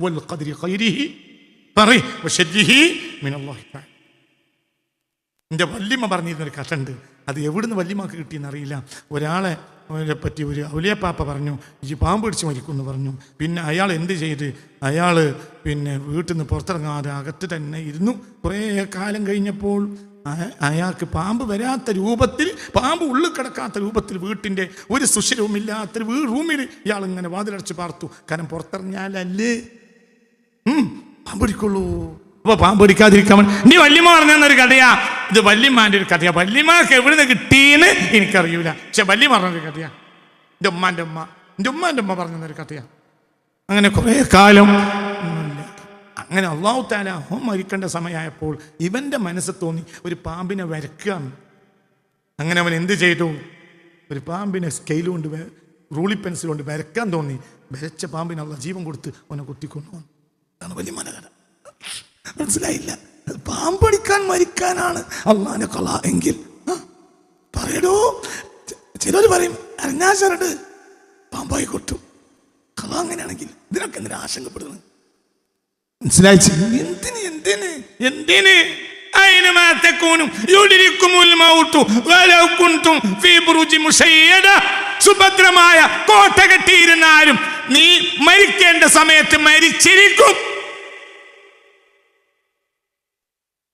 والقدر خيره പറയ് وشره من الله تعالى എൻ്റെ വല്യമ്മ പറഞ്ഞിരുന്നൊരു കഥ ഉണ്ട് അത് എവിടുന്ന് വല്യമ്മക്ക് കിട്ടിയെന്ന് അറിയില്ല ഒരാളെ അവരെ പറ്റി ഒരു ഔലിയപ്പാപ്പ പറഞ്ഞു ഈ പാമ്പ് പിടിച്ച് മരിക്കും എന്ന് പറഞ്ഞു പിന്നെ അയാൾ എന്ത് ചെയ്ത് അയാൾ പിന്നെ വീട്ടിൽ നിന്ന് പുറത്തിറങ്ങാതെ അകത്ത് തന്നെ ഇരുന്നു കുറേ കാലം കഴിഞ്ഞപ്പോൾ അയ- അയാൾക്ക് പാമ്പ് വരാത്ത രൂപത്തിൽ പാമ്പ് ഉള്ളിൽ കിടക്കാത്ത രൂപത്തിൽ വീട്ടിൻ്റെ ഒരു സുഷിരവുമില്ലാത്തൊരു വീ റൂമിൽ ഇയാൾ ഇങ്ങനെ വാതിലടച്ച് പാർത്തു കാരണം പുറത്തിറങ്ങിയാലല്ലേ ഉം, പാമ്പ് പിടിക്കുള്ളൂ അപ്പൊ പാമ്പടിക്കാതിരിക്കാൻ നീ വല്യമ്മ പറഞ്ഞൊരു കഥയാ. ഇത് വല്യമ്മാന്റെ ഒരു കഥയാ. വല്യമ്മക്ക് എവിടുന്ന് കിട്ടീന്ന് എനിക്കറിയൂല. പക്ഷെ വല്യമ്മ പറഞ്ഞൊരു കഥയാ. എന്റെ ഉമ്മാന്റെ ഉമ്മ. എന്റെ ഉമ്മാന്റെ ഉമ്മ പറഞ്ഞൊരു കഥയാ. അങ്ങനെ കുറേ കാലം അങ്ങനെ അള്ളാഹു താല ഹോം മരിക്കേണ്ട സമയമായപ്പോൾ ഇവന്റെ മനസ്സ് തോന്നി ഒരു പാമ്പിനെ വരക്കുകയാണ് അങ്ങനെ അവൻ എന്ത് ചെയ്തു? ഒരു പാമ്പിനെ സ്കെയിൽ കൊണ്ട് റൂളി പെൻസിൽ കൊണ്ട് വരക്കാൻ തോന്നി. വരച്ച പാമ്പിനുള്ള ജീവൻ കൊടുത്ത് അവനെ കുത്തിക്കൊണ്ടു അതാണ് വലിയ മനകഥ മനസ്സിലായില്ല അത് പാമ്പടിക്കാൻ മരിക്കാനാണ് അള്ളാന്റെ കൊള എങ്കിൽ ആ, പറയടോ ചിലർ പറയും അരഞ്ഞാശരട് പാമ്പായി കൊട്ടു കഥ അങ്ങനെയാണെങ്കിൽ ഇതിനൊക്കെ എന്തിനാ ആശങ്കപ്പെടുന്നത് മനസ്സിലായി എന്തിന് എന്തിന് എന്തിന് أينما تكونوا يدرككم الموت ولو كنتم في بروج مشيدة സുഭദ്രമായ കോട്ട കെട്ടിയിരുന്നാലും നീ മരിക്കേണ്ട സമയത്ത് മരിച്ചിരിക്കും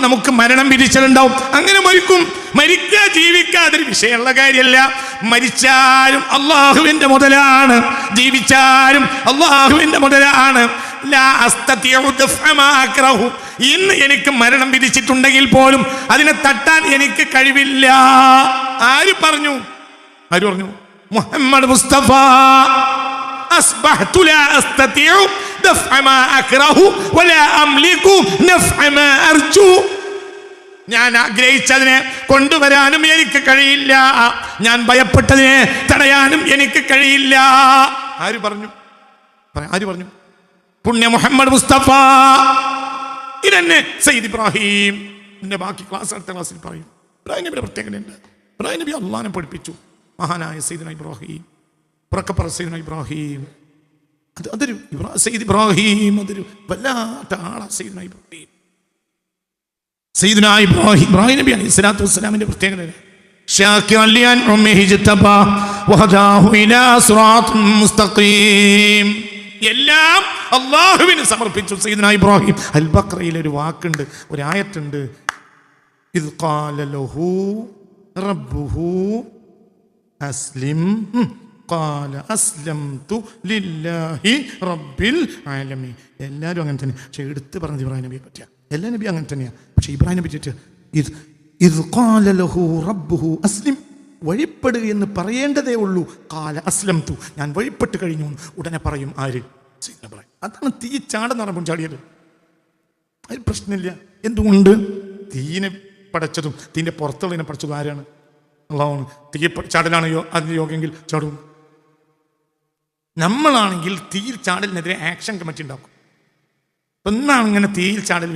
നമുക്ക് മരണം പിരിച്ചലുണ്ടാവും അങ്ങനെ മരിക്കും. മരിക്കുക ജീവിക്കുക അതൊരു വിഷയമുള്ള കാര്യമല്ല. മരിച്ചാലും അള്ളാഹുവിന്റെ മുതലാണ്. ജീവിച്ചാലും അള്ളാഹുവിന്റെ മുതലാണ്. ഇന്ന് എനിക്ക് മരണം വിധിച്ചിട്ടുണ്ടെങ്കിൽ പോലും അതിനെ തട്ടാൻ എനിക്ക് കഴിവില്ല. ആര് പറഞ്ഞു? ആര് പറഞ്ഞു? മുഹമ്മദ് മുസ്തഫ. അസ്ബഹ്തു ലാ ദഫ്അ മാ അക്റഹു വലാ അംലികു നഫ്അ മാ അർജു ഞാൻ ആഗ്രഹിച്ചതിനെ കൊണ്ടുവരാനും എനിക്ക് കഴിയില്ല. ഞാൻ ഭയപ്പെട്ടതിനെ തടയാനും എനിക്ക് കഴിയില്ല. ആര് പറഞ്ഞു? ആര് പറഞ്ഞു? പുണ്യ മുഹമ്മദ് മുസ്തഫ. ഇതന്നെ സയ്യിദ് ഇബ്രാഹിം. എന്റെ ബാക്കി ക്ലാസ് അടുത്ത ക്ലാസ്സിൽ പറയും. ഇബ്രാഹിം നബിയുടെ പ്രത്യേകതയുണ്ട്. ഇബ്രാഹിം നബി അള്ളഹാനെ പഠിപ്പിച്ചു. മഹാനായ സയ്യിദ് ഇബ്രാഹിം. പുറക്കപ്പറ സയ്യിദ് ഇബ്രാഹിം. അത് അതൊരു സയ്യിദ് ഇബ്രാഹിം അതൊരു വല്ലാത്ത ആളാ സെയ്ദിന ഇബ്രാഹിം. സെയ്ദിന ഇബ്രാഹിം ഇബ്രാഹിം നബിയാണ് ഇസ്ലാത്തു വസ്സലാമിന്റെ പ്രത്യേകത എല്ലാം അള്ളാഹുവിന് സമർപ്പിച്ചു സൈദന ഇബ്രാഹിം. അൽ ബക്രയിൽ ഒരു വാക്കുണ്ട് ഒരു ആയത്തുണ്ട്. ഇത് കാലലഹു റബ്ബുഹു അസ്ലിം. കാല അസ്ലം തു ലില്ലാഹി റബ്ബിൽ ആലമി എല്ലാവരും അങ്ങനെ തന്നെ. പക്ഷേ എടുത്ത് പറഞ്ഞത് ഇബ്രാഹിം നബിയെ പറ്റിയ. എല്ലാ നബിയും അങ്ങനെ തന്നെയാണ് പക്ഷേ ഇബ്രാഹിം നബി പറ്റിയിട്ട് ഇത് ഇത് കാല ലഹു റബ്ബുഹു അസ്ലിം. വഴിപ്പെടുക എന്ന് പറയേണ്ടതേ ഉള്ളൂ. കാല അസ്ലം തു ഞാൻ വഴിപ്പെട്ട് കഴിഞ്ഞു ഉടനെ പറയും ആര്? ഇബ്രാഹിം. അതാണ് തീ ചാടെന്ന് പറഞ്ഞ ചാടിയത്. അതിൽ പ്രശ്നമില്ല. എന്തുകൊണ്ട്? തീനെ പടച്ചതും തീന്റെ പുറത്തുള്ളതിനെ പടച്ചതും ആരാണ്? അള്ളാഹാണ് തീ ചാടലാണ് അതിന് യോഗമെങ്കിൽ ചാടും. നമ്മളാണെങ്കിൽ തീയിൽ ചാടലിനെതിരെ ആക്ഷൻ കമ്മിറ്റി ഉണ്ടാക്കും. ഒന്നാണ് ഇങ്ങനെ തീയിൽ ചാടൽ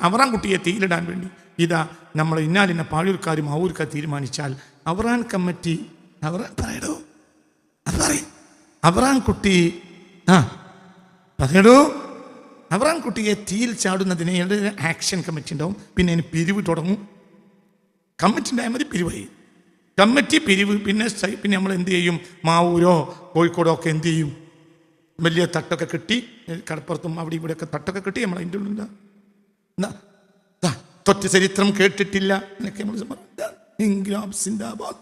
അവറാൻ കുട്ടിയെ തീയിലിടാൻ വേണ്ടി ഇതാ നമ്മൾ ഇന്നാലിന്ന പാഴൂർക്കാരും അവൂർക്കാർ തീരുമാനിച്ചാൽ അവറാൻ കമ്മിറ്റി അവർ പറയടോ അത് പറയും. അവറാൻ കുട്ടി ആ പറയടോ. അവറാൻ കുട്ടിയെ തീയിൽ ചാടുന്നതിന് ആക്ഷൻ കമ്മിറ്റി ഉണ്ടാവും? പിന്നെ അതിന് പിരിവ് തുടങ്ങും. കമ്മിറ്റി ഉണ്ടായാൽ മതി പിരിവായി. കമ്മിറ്റി പിരിവ് പിന്നെ പിന്നെ നമ്മൾ എന്ത് ചെയ്യും? മാവൂരോ കോഴിക്കോടോ ഒക്കെ എന്ത് ചെയ്യും? വലിയ തട്ടൊക്കെ കിട്ടി കടപ്പുറത്തും അവിടെ ഇവിടെയൊക്കെ തട്ടൊക്കെ കിട്ടി നമ്മൾ അതിന്റെ ഉള്ളിൽ ദാ, തൊറ്റ ചരിത്രം കേട്ടിട്ടില്ല. എന്നൊക്കെ നമ്മൾ ഇൻഗ്ലാബ് സിന്ദാബാദ്.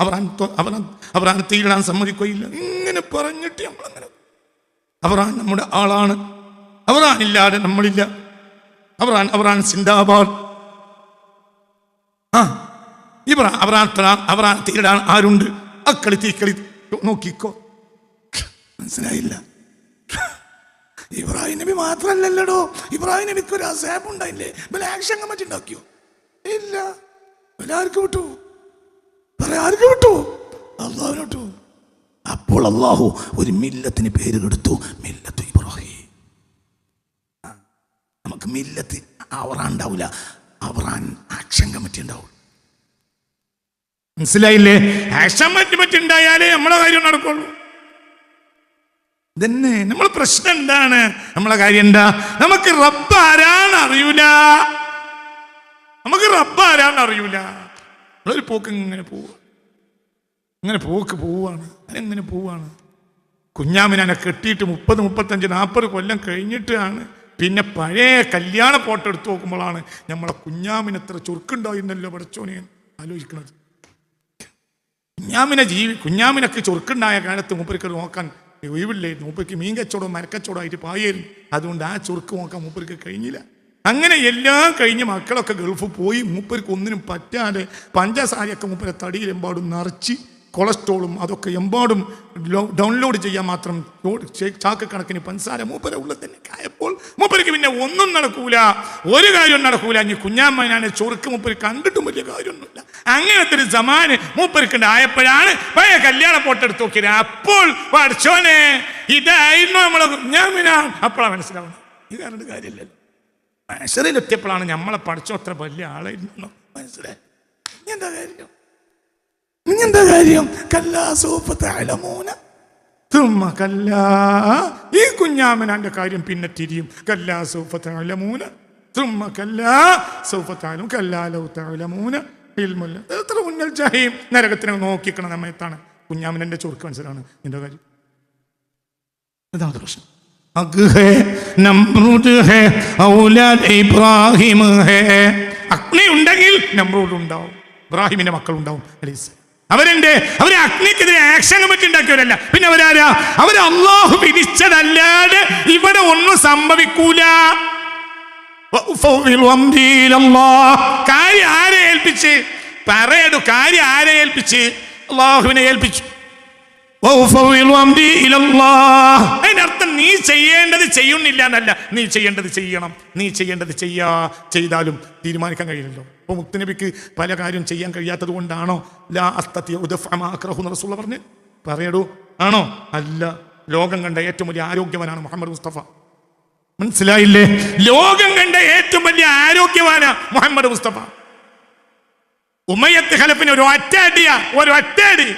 അവരാൻ അവരാൻ തീയിടാൻ സമ്മതിക്കുകയില്ല. ഇങ്ങനെ പറഞ്ഞിട്ട് നമ്മളങ്ങനെ. അവറാൻ നമ്മുടെ ആളാണ്. അവറാനില്ലാതെ നമ്മളില്ല. അവറാൻ അവറാൻ സിന്ദാബാദ്. ആ ഇവർ അവറാൻ ത്രാ- അവറാൻ തീരിടാൻ ആരുണ്ട്? അക്കളി തീക്കളി നോക്കിക്കോ. മനസ്സിലായില്ല. ഇബ്രാഹിം നബി മാത്രല്ലല്ലോ ഇബ്രാഹിം നബിക്ക് ഒരു അസാബ് ഉണ്ടായില്ലേ? ബല ആക്ഷൻ കമ്മിറ്റി ഉണ്ടാക്കിയോ? ഇല്ല. ബല ആർക്ക് വിട്ടു? ആർക്ക് അള്ളാഹുവിനോട്ട് അപ്പോൾ അള്ളാഹു ഒരു മില്ലത്തിന് പേര് കൊടുത്തു. മില്ലത്ത് ഇബ്രാഹിം. നമുക്ക് മില്ലത്ത് അവറാൻ ഉണ്ടാവില്ല അവറാൻ ആക്ഷൻ കമ്മിറ്റി ഉണ്ടാവും. മനസ്സിലായില്ലേ? ആക്ഷൻ പറ്റി ഉണ്ടായാലേ നമ്മളെ കാര്യം നടക്കുള്ളൂ. ഇതന്നെ നമ്മൾ പ്രശ്നം എന്താണ്? നമ്മളെ കാര്യം എന്താ? നമുക്ക് റബ്ബ് ആരാണ് അറിയൂല. നമുക്ക് റബ്ബ് ആരാണ് അറിയൂല. നമ്മളൊരു പോക്ക് ഇങ്ങനെ പോവുക. ഇങ്ങനെ പോക്ക് പോവാണ് അതെങ്ങനെ പോവാണ് കുഞ്ഞാമിനെ കെട്ടിയിട്ട് മുപ്പത് മുപ്പത്തഞ്ച് നാൽപ്പത് കൊല്ലം കഴിഞ്ഞിട്ടാണ് പിന്നെ പഴയ കല്യാണ ഫോട്ടോ എടുത്തു നോക്കുമ്പോഴാണ് നമ്മളെ കുഞ്ഞാമിന് എത്ര ചുരുക്കുണ്ടായിരുന്നല്ലോ പഠിച്ചോനെ ആലോചിക്കുന്നത്. കുഞ്ഞാമിനെ ജീവി കുഞ്ഞാമിനൊക്കെ ചുരുക്കുണ്ടായ കാലത്ത് മൂപ്പർക്ക് നോക്കാൻ ഒഴിവില്ലായിരുന്നു മൂപ്പർക്ക് മീൻ കച്ചവടവും മരക്കച്ചവടമായിട്ട് പായായിരുന്നു. അതുകൊണ്ട് ആ ചുർക്ക് നോക്കാൻ മൂപ്പർക്ക് കഴിഞ്ഞില്ല. അങ്ങനെ എല്ലാം കഴിഞ്ഞ് മക്കളൊക്കെ ഗൾഫ് പോയി മൂപ്പർക്ക് ഒന്നിനും പറ്റാതെ പഞ്ചസാരയൊക്കെ മൂപ്പരെ തടിയിലെമ്പാടും നിറച്ച് കൊളസ്ട്രോളും അതൊക്കെ എമ്പാടും ഡൗൺലോഡ് ചെയ്യാൻ മാത്രം ചാക്കക്കണക്കിന് പഞ്ചസാര മൂപ്പര ഉള്ളിൽ തന്നെ ആയപ്പോൾ മൂപ്പർക്ക് പിന്നെ ഒന്നും നടക്കൂല. ഒരു കാര്യം നടക്കൂല. ഇനി കുഞ്ഞാമ്മനാണ് ചൊറുക്ക് മൂപ്പര് കണ്ടിട്ടും വലിയ കാര്യമൊന്നുമില്ല. അങ്ങനത്തെ ഒരു സമാന് മൂപ്പർക്ക് ആയപ്പോഴാണ് പഴയ കല്യാണ ഫോട്ടോ എടുത്ത് നോക്കിയത്. അപ്പോൾ പഠിച്ചോനെ ഇതായിരുന്നു നമ്മളെ കുഞ്ഞാമിനാ അപ്പോഴാണ് മനസ്സിലാവുന്നത്. ഇത് കാരണം കാര്യമില്ലല്ലോ. മനസ്സിലെത്തിയപ്പോഴാണ് നമ്മളെ പഠിച്ചോ അത്ര വലിയ ആളായിരുന്നു? മനസ്സിലായി? എന്താ കാര്യം? ഇനി കാര്യം കല്ലാ സൂപ്പത്തെ അലമൂന. തുമ്മ കല്ലാ ഈ കുഞ്ഞാമനാന്റെ കാര്യം പിന്നെ തിരിയും. കല്ലാ സൂഫത്തെ അലമൂന. തുമ്മ കല്ലാ സൂഫത്തെ അലും കല്ലാലോ തലമൂന ഇൽമുല്ല എത്ര മുന്നൽ ജഹീം നരകത്തിനെ നോക്കിക്കണ സമയത്താണ് കുഞ്ഞാമനന്റെ ചുരുക്ക് മനസ്സിലാണ് നിന്റെ കാര്യം. ഇതാണ് പ്രശ്നം. ഔലാദ് ഇബ്രാഹിം ഹേ അഗ്നി ഉണ്ടെങ്കിൽ നമ്രൂദ് ഉണ്ടാവും ഇബ്രാഹിമിന്റെ മക്കൾ ഉണ്ടാവും അലൈഹിസ്സലാം അവരുണ്ട്. അവരെ അഗ്നിക്കെതിരെ ആക്ഷൻ കമ്മിറ്റി ഉണ്ടാക്കിയവരല്ല. പിന്നെ അവരാരാ? അവർ അള്ളാഹു വിധിച്ചതല്ലാതെ ഇവിടെ ഒന്നും സംഭവിക്കൂല. കാര്യം ആരെ ഏൽപ്പിച്ച്? പറയടു കാര്യം ആരെ ഏൽപ്പിച്ച്? അള്ളാഹുവിനെ ഏൽപ്പിച്ചു. അതിനർത്ഥം നീ ചെയ്യേണ്ടത് ചെയ്യുന്നില്ല എന്നല്ല നീ ചെയ്യേണ്ടത് ചെയ്യണം. നീ ചെയ്യേണ്ടത് ചെയ്യാ. ചെയ്താലും തീരുമാനിക്കാൻ കഴിയില്ലല്ലോ. അപ്പോൾ മുക്തനബിക്ക് പല കാര്യം ചെയ്യാൻ കഴിയാത്തത് കൊണ്ടാണോ? ലാ അസ്തത്യ ഉദഫ്അമാക്രഹു എന്ന് റസൂലുള്ള പറഞ്ഞ് പറയടൂ. ആണോ? അല്ല. ലോകം കണ്ട ഏറ്റവും വലിയ ആരോഗ്യവാനാണ് മുഹമ്മദ് മുസ്തഫ. മനസ്സിലായില്ലേ? ലോകം കണ്ട ഏറ്റവും വലിയ ആരോഗ്യവാന മുഹമ്മദ് മുസ്തഫ. ഉമ്മയത്ത് ഖലഫിന് ഒരു ഒറ്റയടിയ. ഒരു ഒറ്റയടി.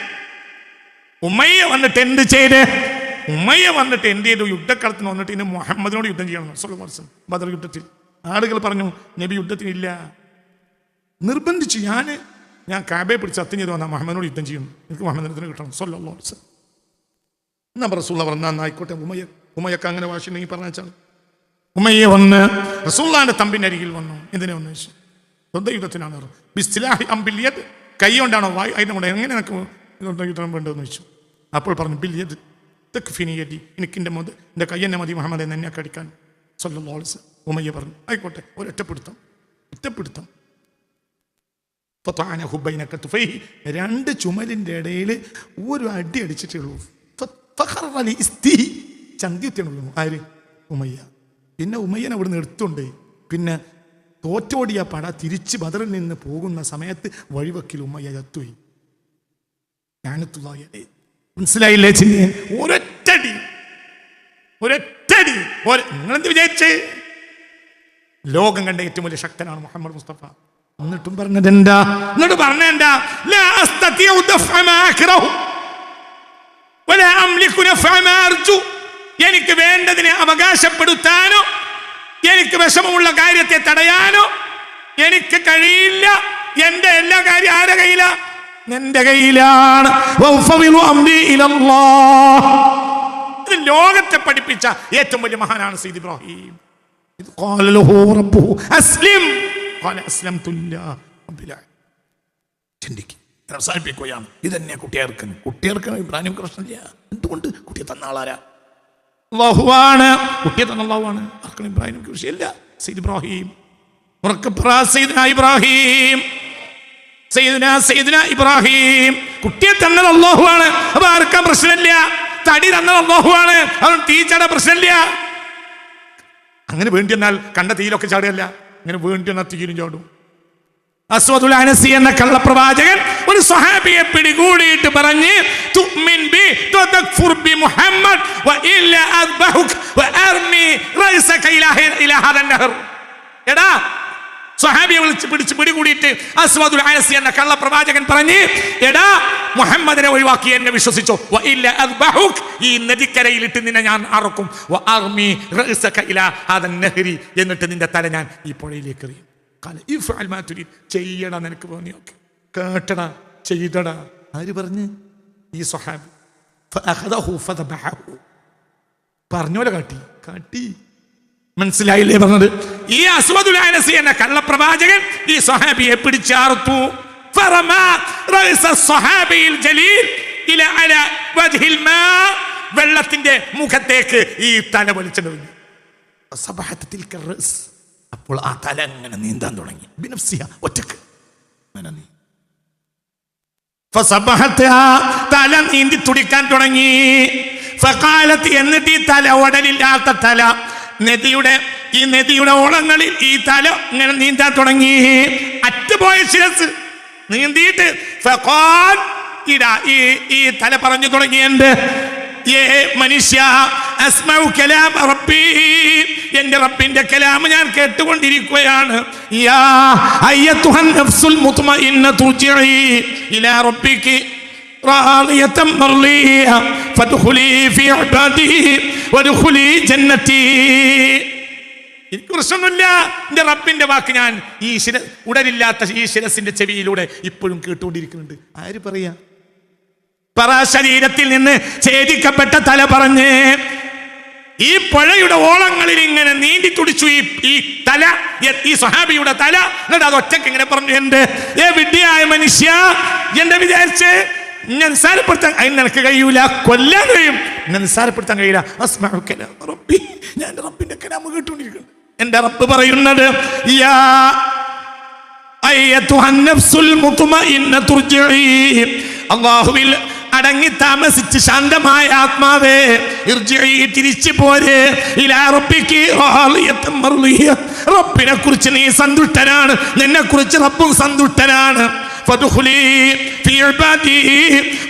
ഉമ്മയെ വന്നിട്ട് എന്ത് ചെയ്ത്? ഉമ്മയെ വന്നിട്ട് എന്ത് ചെയ്തു? യുദ്ധക്കളത്തിന് വന്നിട്ട് ഇനി മുഹമ്മദിനോട് യുദ്ധം ചെയ്യണം. വസല്ലം. ബദർ യുദ്ധത്തിൽ. ആളുകൾ പറഞ്ഞു നബി യുദ്ധത്തിനില്ല. നിർബന്ധിച്ചു ഞാൻ ഞാൻ കാബയെ പിടിച്ച് സത്യം ചെയ്തു വന്നാൽ മുഹമ്മദിനോട് യുദ്ധം ചെയ്യും. എനിക്ക് മുഹമ്മദിനത്തിന് കിട്ടണം. വസല്ലം. എന്നാ റസൂള്ള പറഞ്ഞാൽ ആയിക്കോട്ടെ ഉമ്മയ ഉമ്മയൊക്കെ അങ്ങനെ വാശിണ്ടെങ്കിൽ പറഞ്ഞാൽ ഉമ്മയെ വന്ന് റസൂള്ളാന്റെ തമ്പിന്റെ അരികിൽ വന്നു. എന്തിനെ വന്നു? ചോദിച്ചു യുദ്ധ യുദ്ധത്തിനാണ് അവർ. ബിസ്തിലാഹി അംബില്യത് കൈ കൊണ്ടാണോ വായു അതിനെ കൊണ്ട് എങ്ങനെ നിനക്ക് യുദ്ധം വേണ്ടതെന്ന് ചോദിച്ചു. അപ്പോൾ പറഞ്ഞു ബില്യത് തെക്കുഫിനിയതി എനിക്ക് എന്റെ മുതൽ എന്റെ കയ്യെന്നെ മതി മുഹമ്മദ് എന്ന് കടിക്കാൻ സൊല്ലോളിസ് ഉമയ്യ പറഞ്ഞു ആയിക്കോട്ടെ ഒരൊറ്റപ്പെടുത്തം. ഒറ്റപ്പെടുത്തം. ഫത്താന ഹുബൈനൊക്കെ തുഫൈ രണ്ട് ചുമലിന്റെ ഇടയിൽ ഒരു അടി അടിച്ചിട്ടേ ഉള്ളൂ. ആര്? ഉമയ്യ. പിന്നെ ഉമയ്യനെ അവിടുന്ന് എടുത്തുണ്ട് പിന്നെ തോറ്റോടിയ പട തിരിച്ച് ബദറിൽ നിന്ന് പോകുന്ന സമയത്ത് വഴിവക്കിൽ ഉമ്മയ്യ ചത്തുപോയി. ഞാനത്തുള്ളാഹി അലൈഹി. മനസ്സിലായില്ലേ ചിന്ത ഒരൊറ്റടി ഒരൊറ്റടി ഒരു- നിങ്ങളെന്ത് വിചാരിച്ച്? ലോകം കണ്ട ഏറ്റവും വലിയ ശക്തനാണ് മുഹമ്മദ് മുസ്തഫ. എന്നിട്ടും പറഞ്ഞത് എന്താ? എന്നിട്ട് പറഞ്ഞെന്താ എനിക്ക് വേണ്ടതിനെ അവകാശപ്പെടുത്താനോ എനിക്ക് വിഷമമുള്ള കാര്യത്തെ തടയാനോ എനിക്ക് കഴിയില്ല. എന്റെ എല്ലാ കാര്യം ആരുടെ കയ്യിലാ? നിന്റെ കയ്യിലാണ്. മൂന്ന് ലോകത്തെ പഠിപ്പിച്ച ഏറ്റവും വലിയ മഹാനാണ് സീദ് ഇബ്രാഹിം. ഇത് അസ്ലിം. അസ്ലം ചിന്തിക്കും. അവസാനിപ്പിക്കുകയാണ് ഇത് തന്നെയാ കുട്ടിയേർക്കൻ കുട്ടിയേർക്കൻ ഇബ്രാഹിം കൃഷ്ണനില്ല എന്തുകൊണ്ട്? കുട്ടിയെ തന്ന ആളാരാ? അള്ളാഹുവാണ്. കുട്ടിയെ തന്ന അള്ളാഹുവാണ്. ആർക്കണം ഇബ്രാഹിം കൃഷിയല്ല. Zaid Ibrahim. ഇബ്രാഹിം. സൈദിന സൈദിന ഇബ്രാഹിം. കുട്ടിയെ തന്നത് അള്ളാഹുവാണ്. അപ്പൊ ആർക്കാൻ പ്രശ്നമില്ല? തടി തന്നത് അള്ളാഹുവാണ് അവൻ തീച്ചട പ്രശ്നമില്ല. അങ്ങനെ വേണ്ടി എന്നാൽ കണ്ട തീയിലൊക്കെ ചാടുകയല്ല. അങ്ങനെ വേണ്ടി എന്നാൽ തീയിലും ചാടും. അസ്വദുൽ അനസി എന്ന കള്ളപ്രവാചകൻ ഒരു സ്വഹാബിയെ പിടികൂടിയിട്ട് പറഞ്ഞ് തുഅ്മിൻ ബി വതക്ഫുർ ബി മുഹമ്മദ് വഇല്ല അദ്ബഹുക് വഅർമി റൈസക ഇലാഹ ഇലാ ഹാദൻ നഹർ. എടാ സ്വഹാബിയെ വിളിച്ച് പിടിച്ച് പിടികൂടിയിട്ട് അസ്വദുൽ അനസി എന്ന കള്ള പ്രവാചകൻ പറഞ്ഞു എടാ മുഹമ്മദിനെ ഒഴിവാക്കി എന്നെ വിശ്വസിച്ചോ. ഈ നദിക്കരയിലിട്ട് നിന്നെ ഞാൻ അറക്കും. എന്നിട്ട് നിന്റെ തല ഞാൻ ഈ പുഴയിലേക്ക് എറിയും. ചെയ്യടാ നിനക്ക് തോന്നിയൊക്കെ കേട്ടടാ ചെയ്തടാ. ആര് പറഞ്ഞ്? ഈ ഫദബഹു. പറഞ്ഞോലെ കാട്ടി. കാട്ടി. മനസ്സിലായില്ലേ പറഞ്ഞത്? ഈ അസ്വദുൽ അനസി എന്ന കള്ളപ്രവാചകൻ ഈ സൊഹാബിയെ പിടിച്ചാർത്തു. വെള്ളത്തിന്റെ മുഖത്തേക്ക് ഈ തല റഅസ്. അപ്പോൾ ആ തല അങ്ങനെ നീന്താൻ തുടങ്ങി. ബിനഫ്സിയ ഒറ്റയ്ക്ക്. തല നീന്തി തുടിക്കാൻ തുടങ്ങി. എന്നിട്ട് ഈ തല ഉടലില്ലാത്ത തല നദിയുടെ ഈ നദിയുടെ ഓളങ്ങളിൽ ഈ തല ഇങ്ങനെ നീന്താൻ തുടങ്ങി. അറ്റുപോയ ശിരസ് നീന്തിയിട്ട് ഇടാ. ഈ ഈ തല പറഞ്ഞു തുടങ്ങി ഏ മനുഷ്യ എന്റെ റബ്ബിന്റെ കലാം ഞാൻ കേട്ടുകൊണ്ടിരിക്കുകയാണ്. യാ അയ്യത്തുഹൻ നഫ്സുൽ മുത്മഇന്നതു എനിക്ക് റബ്ബിന്റെ വാക്ക് ഞാൻ ഈ ശിര ഉടലില്ലാത്ത ഈ ശിരസിന്റെ ചെവിയിലൂടെ ഇപ്പോഴും കേട്ടുകൊണ്ടിരിക്കുന്നുണ്ട്. ആര് പറയാ? പറശരീരത്തിൽ നിന്ന് ഛേദിക്കപ്പെട്ട തല പറഞ്ഞ് ഈ പുഴയുടെ ഓളങ്ങളിൽ ഇങ്ങനെ നീന്തി തുടിച്ചു ഈ ഈ തല ഈ സഹാബിയുടെ തല. എന്നിട്ട് അത് ഒറ്റയ്ക്ക് ഇങ്ങനെ പറഞ്ഞു എന്റെ ഏ വിഡ്ഢിയായ മനുഷ്യ എന്റെ വിചാരിച്ച്? ഞാൻ നിസ്സാരപ്പെടുത്താൻ അതിന് നിനക്ക് കഴിയൂല. കൊല്ലാൻ കഴിയും. എന്നെ നിസ്സാരപ്പെടുത്താൻ കഴിയില്ല. അസ്മഉ റബ്ബി. ഞാൻ എന്റെ റബ്ബിന്റെ കലാമ കേട്ടുകൊണ്ടിരിക്കുന്നു. എന്റെ റബ്ബ് പറയുന്നത് യാ അള്ളാഹുവിൽ അടങ്ങി താമസിച്ച് ശാന്തമായ ആത്മാവേ തിരിച്ചു പോരെ. റബ്ബിനെ കുറിച്ച് നീ സന്തുഷ്ടനാണ്. നിന്നെ കുറിച്ച് റബ്ബും സന്തുഷ്ടനാണ്. ഫദ്ഖുലി ഫീ ഇബാദി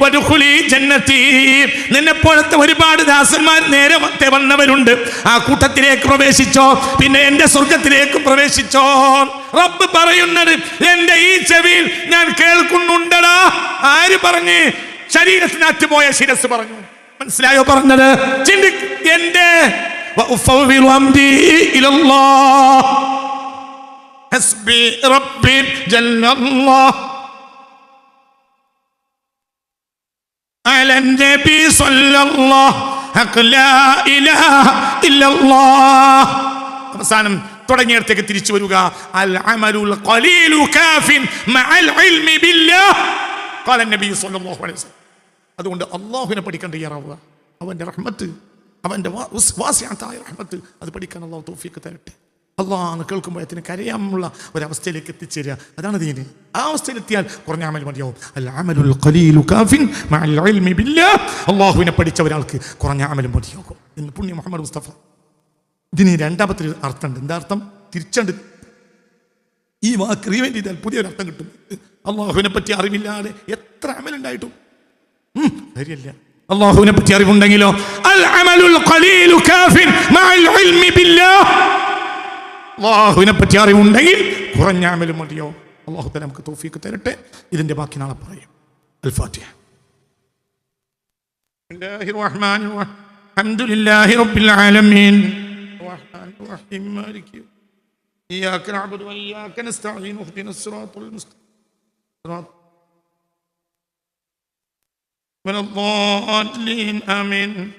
വദ്ഖുലി ജന്നതി നിന്നെ ഒരുപാട് ദാസന്മാർ നേരത്തെ വന്നവരുണ്ട്. ആ കൂട്ടത്തിലേക്ക് പ്രവേശിച്ചോ പിന്നെ എന്റെ സ്വർഗത്തിലേക്ക് പ്രവേശിച്ചോ. റബ്ബ് പറയുന്നത് എന്റെ ഈ ചെവിയിൽ ഞാൻ കേൾക്കുന്നുണ്ടടാ. ആര് പറഞ്ഞ്? ശരീരത്തിനകത്ത് പോയ ശിരസ് പറഞ്ഞു. മനസ്സിലായോ പറഞ്ഞത്? ചിന്തി ഇലല്ലാഹ്. ഹസ്ബി റബ്ബി ജല്ലല്ലാഹ്. നബി അവസാനം തുടങ്ങിയിടത്തേക്ക് തിരിച്ചു വരിക. അൽ അമലുൽ ഖലീലു കാഫിൻ മഅൽ ഇൽമി ബില്ലാഹ്. ഖാല നബി സ്വല്ലല്ലാഹു അലൈഹി വസല്ലം. അതുകൊണ്ട് അള്ളാഹുവിനെ പഠിക്കാൻ തയ്യാറാവുക. അവന്റെ റഹ്മത്ത് അവന്റെ വാസിയാത്തായ റഹ്മത്ത് അത് പഠിക്കാൻ അള്ളാഹു തൗഫീക്ക് തരട്ടെ. അള്ളാഹ് എന്ന് കേൾക്കുമ്പോഴത്തിന് കരയാമുള്ള ഒരവസ്ഥയിലേക്ക് എത്തിച്ചേരുക. അതാണ് ദീന്. ആ അവസ്ഥയിലെത്തിയാൽ കുറഞ്ഞ അമൽ മതിയാവും. അള്ളാഹുവിനെ പഠിച്ച ഒരാൾക്ക് കുറഞ്ഞ അമലും മതിയാകും. എന്ന് പുണ്യ മുഹമ്മദ് മുസ്തഫ. ഇതിന് രണ്ടാമത്തെ അർത്ഥമുണ്ട്. എന്താ അർത്ഥം? തിരിച്ചണ്ട്. ഈ വാക്ക് റീവെന്റ് ചെയ്താൽ പുതിയൊരു അർത്ഥം കിട്ടും. അള്ളാഹുവിനെ പറ്റി അറിവില്ലാതെ എത്ര അമലുണ്ടായിട്ടും ശരിയല്ല അള്ളാഹുവിനെ പറ്റി അറിവുണ്ടെങ്കിലോ? അൽ അമലുൽ ഖലീലു കാഫിൻ ഇൽമി ബില്ലാഹ് അള്ളാഹുവിനെ പറ്റി അറിവുണ്ടെങ്കിൽ കുറഞ്ഞ അമലും മതിയോ അള്ളാഹു തല നമുക്ക് തൗഫീക്ക് തരട്ടെ ഇതിന്റെ ബാക്കി നാളെ പറയും അൽ ഫാത്തിഹ بسم الله الرحمن الرحيم الحمد لله رب العالمين الرحمن الرحيم مالك يوم إياك نعبد وإياك نستعين اهدنا الصراط المستقيم صراط من الضالين آمين